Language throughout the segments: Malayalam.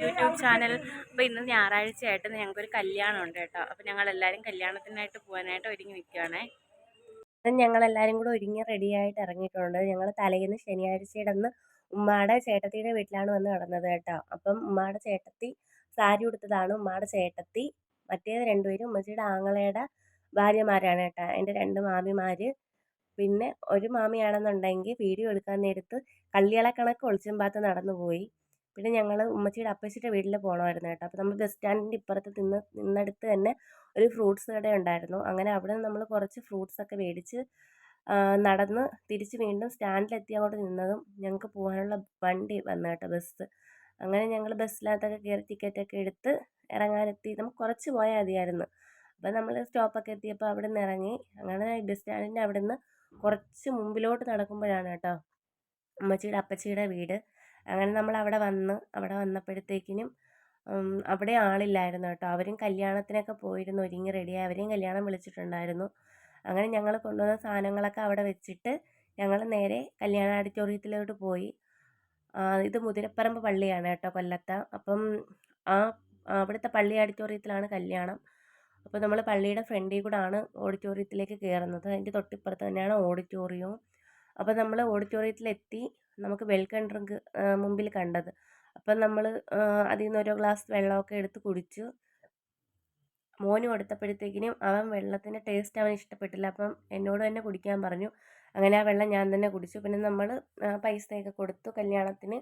YouTube channel. അപ്പോൾ ഇന്ന് ഞായറാഴ്ചയായിട്ട് ഞങ്ങൾക്കൊരു കല്യാണം ഉണ്ട് കേട്ടോ. അപ്പോൾ ഞങ്ങളെല്ലാവരും കല്യാണത്തിനായിട്ട് പോകാനായിട്ട് ഒരുങ്ങി നിൽക്കുകയാണേ ഞങ്ങളെല്ലാവരും കൂടെ ഒരുങ്ങി റെഡിയായിട്ട് ഇറങ്ങിയിട്ടുണ്ട്. ഞങ്ങൾ തലേന്ന് ശനിയാഴ്ചയുടെ അന്ന് ഉമ്മാടെ ചേട്ടത്തിയുടെ വീട്ടിലാണ് വന്ന് കിടന്നത് കേട്ടോ. അപ്പം ഉമ്മാടെ ചേട്ടത്തി സാരി ഉടുത്തതാണ് ഉമ്മാടെ ചേട്ടത്തി മറ്റേത് രണ്ടുപേരും ഉമ്മച്ചിയുടെ ആങ്ങളയുടെ ഭാര്യമാരാണ് കേട്ടോ. എന്റെ രണ്ട് മാമിമാർ പിന്നെ ഒരു മാമിയാണെന്നുണ്ടെങ്കിൽ വീഡിയോ എടുക്കാൻ നേരത്ത് കള്ളികളെ കണക്ക് ഒളിച്ചും പാത്ത് നടന്നു പോയി പിന്നെ ഞങ്ങൾ ഉമ്മച്ചിയുടെ അപ്പച്ചിയുടെ വീട്ടിൽ പോകണമായിരുന്നു കേട്ടോ. അപ്പോൾ നമ്മൾ ബസ് സ്റ്റാൻഡിന്റെ ഇപ്പുറത്ത് നിന്ന് നിന്നടുത്ത് തന്നെ ഒരു ഫ്രൂട്ട്സ് കട ഉണ്ടായിരുന്നു. അങ്ങനെ അവിടെ നിന്ന് നമ്മൾ കുറച്ച് ഫ്രൂട്ട്സ് ഒക്കെ മേടിച്ച് നടന്ന് തിരിച്ച് വീണ്ടും സ്റ്റാൻഡിലെത്തി അങ്ങോട്ട് നിന്നതും ഞങ്ങൾക്ക് പോകാനുള്ള വണ്ടി വന്നു കേട്ടോ ബസ് അങ്ങനെ ഞങ്ങൾ ബസ്സിനകത്തൊക്കെ കയറി ടിക്കറ്റൊക്കെ എടുത്ത് ഇറങ്ങാനെത്തി. നമുക്ക് കുറച്ച് പോയാൽ മതിയായിരുന്നു. അപ്പോൾ നമ്മൾ സ്റ്റോപ്പൊക്കെ എത്തിയപ്പോൾ അവിടെ നിന്ന് ഇറങ്ങി. അങ്ങനെ ബസ് സ്റ്റാൻഡിന്റെ അവിടെ നിന്ന് കുറച്ച് മുമ്പിലോട്ട് നടക്കുമ്പോഴാണ് കേട്ടോ ഉമ്മച്ചീടെ അപ്പച്ചിയുടെ വീട്. അങ്ങനെ നമ്മൾ അവിടെ വന്ന് അവിടെ വന്നപ്പോഴത്തേക്കിനും അവിടെ ആളില്ലായിരുന്നു കേട്ടോ. അവരും കല്യാണത്തിനൊക്കെ പോയിരുന്നു ഒരുങ്ങി റെഡിയായി അവരെയും കല്യാണം വിളിച്ചിട്ടുണ്ടായിരുന്നു. അങ്ങനെ ഞങ്ങൾ കൊണ്ടുവന്ന സാധനങ്ങളൊക്കെ അവിടെ വെച്ചിട്ട് ഞങ്ങൾ നേരെ കല്യാണ ഓഡിറ്റോറിയത്തിലോട്ട് പോയി. ഇത് മുതിരപ്പറമ്പ് പള്ളിയാണ് കേട്ടോ കൊല്ലത്തെ. അപ്പം ആ അവിടുത്തെ പള്ളി ഓഡിറ്റോറിയത്തിലാണ് കല്യാണം. അപ്പോൾ നമ്മൾ പള്ളിയുടെ ഫ്രണ്ടിൽ കൂടെ ആണ് ഓഡിറ്റോറിയത്തിലേക്ക് കയറുന്നത്. അതിന്റെ തൊട്ടിപ്പുറത്ത് തന്നെയാണ് ഓഡിറ്റോറിയവും അപ്പോൾ നമ്മൾ ഓഡിറ്റോറിയത്തിലെത്തി നമുക്ക് വെൽക്കം ഡ്രിങ്ക് മുമ്പിൽ കണ്ടത്. അപ്പം നമ്മൾ അതിൽ നിന്ന് ഓരോ ഗ്ലാസ് വെള്ളമൊക്കെ എടുത്ത് കുടിച്ചു. മോന് കൊടുത്തപ്പോഴത്തേക്കിനും അവൻ വെള്ളത്തിന്റെ ടേസ്റ്റ് അവന് ഇഷ്ടപ്പെട്ടില്ല. അപ്പം എന്നോട് തന്നെ കുടിക്കാൻ പറഞ്ഞു. അങ്ങനെ ആ വെള്ളം ഞാൻ തന്നെ കുടിച്ചു. പിന്നെ നമ്മൾ പൈസയൊക്കെ കൊടുത്തു കല്യാണത്തിന്.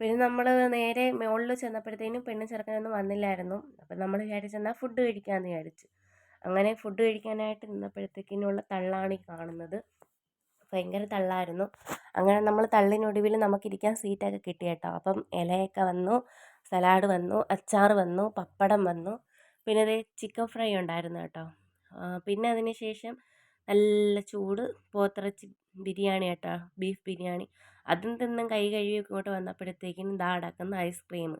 പിന്നെ നമ്മൾ നേരെ മുകളിൽ ചെന്നപ്പോഴത്തേനും പെണ്ണും ചെറുക്കനൊന്നും വന്നില്ലായിരുന്നു. അപ്പം നമ്മൾ വിചാരിച്ചെന്നാൽ ഫുഡ് കഴിക്കാമെന്ന് വിചാരിച്ചു. അങ്ങനെ ഫുഡ് കഴിക്കാനായിട്ട് നിന്നപ്പോഴത്തേക്കിനുള്ള തള്ളാണ് ഈ കാണുന്നത്. ഭയങ്കര തള്ളായിരുന്നു. അങ്ങനെ നമ്മൾ തള്ളിനൊടുവിൽ നമുക്കിരിക്കാൻ സീറ്റൊക്കെ കിട്ടി കേട്ടോ. അപ്പം ഇലയൊക്കെ വന്നു സലാഡ് വന്നു അച്ചാർ വന്നു പപ്പടം വന്നു. പിന്നെ അതേ ചിക്കൻ ഫ്രൈ ഉണ്ടായിരുന്നു കേട്ടോ. പിന്നെ അതിന് ശേഷം നല്ല ചൂട് പോത്തിറച്ചി ബിരിയാണി കേട്ടോ ബീഫ് ബിരിയാണി. അതും തിന്നും കൈ കഴുകി ഇങ്ങോട്ട് വന്നപ്പോഴത്തേക്കിനും ദാ അടക്കുന്ന ഐസ്ക്രീം.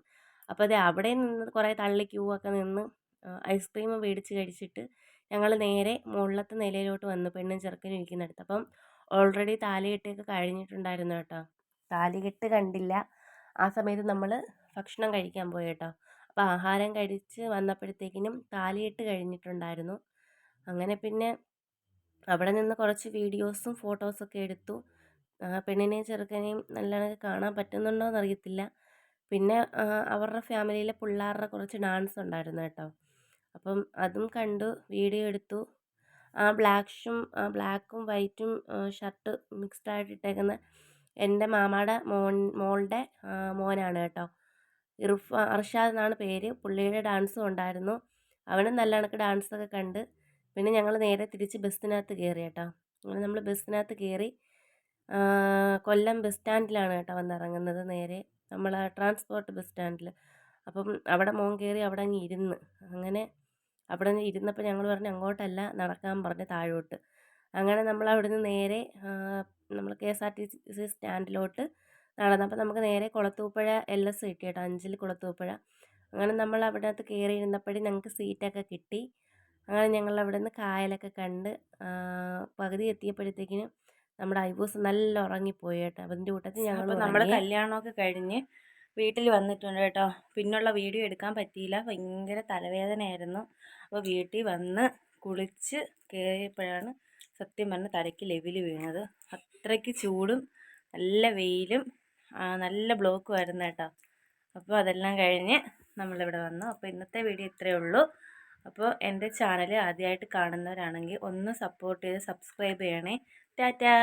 അപ്പോൾ അതെ അവിടെ നിന്ന് കുറേ തള്ളി ക്യൂ ഒക്കെ നിന്ന് ഐസ്ക്രീം മേടിച്ച് കഴിച്ചിട്ട് ഞങ്ങൾ നേരെ മുകളിലത്തെ നിലയിലോട്ട് വന്നു പെണ്ണും ചെറുക്കനും ഇരിക്കുന്നിടത്ത്. അപ്പം ഓൾറെഡി താലികെട്ടൊക്കെ കഴിഞ്ഞിട്ടുണ്ടായിരുന്നു കേട്ടോ. താലികെട്ട് കണ്ടില്ല. ആ സമയത്ത് നമ്മൾ ഭക്ഷണം കഴിക്കാൻ പോയി കേട്ടോ. അപ്പോൾ ആഹാരം കഴിച്ച് വന്നപ്പോഴത്തേക്കിനും താലികെട്ട് കഴിഞ്ഞിട്ടുണ്ടായിരുന്നു. അങ്ങനെ പിന്നെ അവിടെ നിന്ന് കുറച്ച് വീഡിയോസും ഫോട്ടോസൊക്കെ എടുത്തു. പെണ്ണിനെയും ചെറുക്കനെയും നല്ലവണ്ണം കാണാൻ പറ്റുന്നുണ്ടോ എന്നറിയത്തില്ല. പിന്നെ അവരുടെ ഫാമിലിയിലെ പിള്ളേരുടെ കുറച്ച് ഡാൻസ് ഉണ്ടായിരുന്നു കേട്ടോ. അപ്പം അതും കണ്ടു വീഡിയോ എടുത്തു. ആ ബ്ലാക്കും വൈറ്റും ഷർട്ട് മിക്സ്ഡ് ആയിട്ട് ഇട്ടേക്കുന്ന എന്റെ മാമാടെ മോൻ മോളുടെ മോനാണ് കേട്ടോ. ഇർഫ അർഷാദ് എന്നാണ് പേര്. പുള്ളിയുടെ ഡാൻസും ഉണ്ടായിരുന്നു. അവനും നല്ല കണക്ക് ഡാൻസൊക്കെ കണ്ട് പിന്നെ ഞങ്ങൾ നേരെ തിരിച്ച് ബസ്സിനകത്ത് കയറി കേട്ടോ. അങ്ങനെ നമ്മൾ ബസ്സിനകത്ത് കയറി കൊല്ലം ബസ് സ്റ്റാൻഡിലാണ് കേട്ടോ വന്നിറങ്ങുന്നത് നേരെ. നമ്മൾ ട്രാൻസ്പോർട്ട് ബസ് സ്റ്റാൻഡിൽ അപ്പം അവിടെ മോൻ കയറി അവിടെ അങ്ങ് ഇരുന്ന്. അങ്ങനെ അവിടെ നിന്ന് ഇരുന്നപ്പോൾ ഞങ്ങൾ പറഞ്ഞു അങ്ങോട്ടല്ല നടക്കാൻ പറഞ്ഞു താഴോട്ട്. അങ്ങനെ നമ്മൾ അവിടുന്ന് നേരെ നമ്മൾ K S R T C സ്റ്റാൻഡിലോട്ട് നടന്നു. അപ്പോൾ നമുക്ക് നേരെ കുളത്തൂപ്പുഴ എൽ എസ് കിട്ടി കേട്ടോ അഞ്ചിൽ കുളത്തൂപ്പുഴ. അങ്ങനെ നമ്മൾ അവിടെ അകത്ത് കയറി ഇരുന്നപ്പോഴും ഞങ്ങൾക്ക് സീറ്റൊക്കെ കിട്ടി. അങ്ങനെ ഞങ്ങൾ അവിടെ നിന്ന് കായലൊക്കെ കണ്ട് പകുതി എത്തിയപ്പോഴത്തേക്കിനും നമ്മുടെ ഐബൂസ് നല്ല ഉറങ്ങിപ്പോയി കേട്ടോ. അതിന്റെ കൂട്ടത്തിൽ ഞങ്ങൾ നമ്മുടെ കല്യാണമൊക്കെ കഴിഞ്ഞ് വീട്ടിൽ വന്നിട്ടുണ്ട് കേട്ടോ. പിന്നുള്ള വീഡിയോ എടുക്കാൻ പറ്റിയില്ല. ഭയങ്കര തലവേദനയായിരുന്നു. അപ്പോൾ വീട്ടിൽ വന്ന് കുളിച്ച് കയറിയപ്പോഴാണ് സത്യം പറഞ്ഞ തലയ്ക്ക് ലെവൽ വീണത്. അത്രയ്ക്ക് ചൂടും നല്ല വെയിലും നല്ല ബ്ലോക്കും ആയിരുന്നു കേട്ടോ. അപ്പോൾ അതെല്ലാം കഴിഞ്ഞ് നമ്മളിവിടെ വന്നു. അപ്പോൾ ഇന്നത്തെ വീഡിയോ ഇത്രയേ ഉള്ളൂ. അപ്പോൾ എന്റെ ചാനൽ ആദ്യമായിട്ട് കാണുന്നവരാണെങ്കിൽ ഒന്ന് സപ്പോർട്ട് ചെയ്ത് സബ്സ്ക്രൈബ് ചെയ്യണേ. ടാറ്റാ!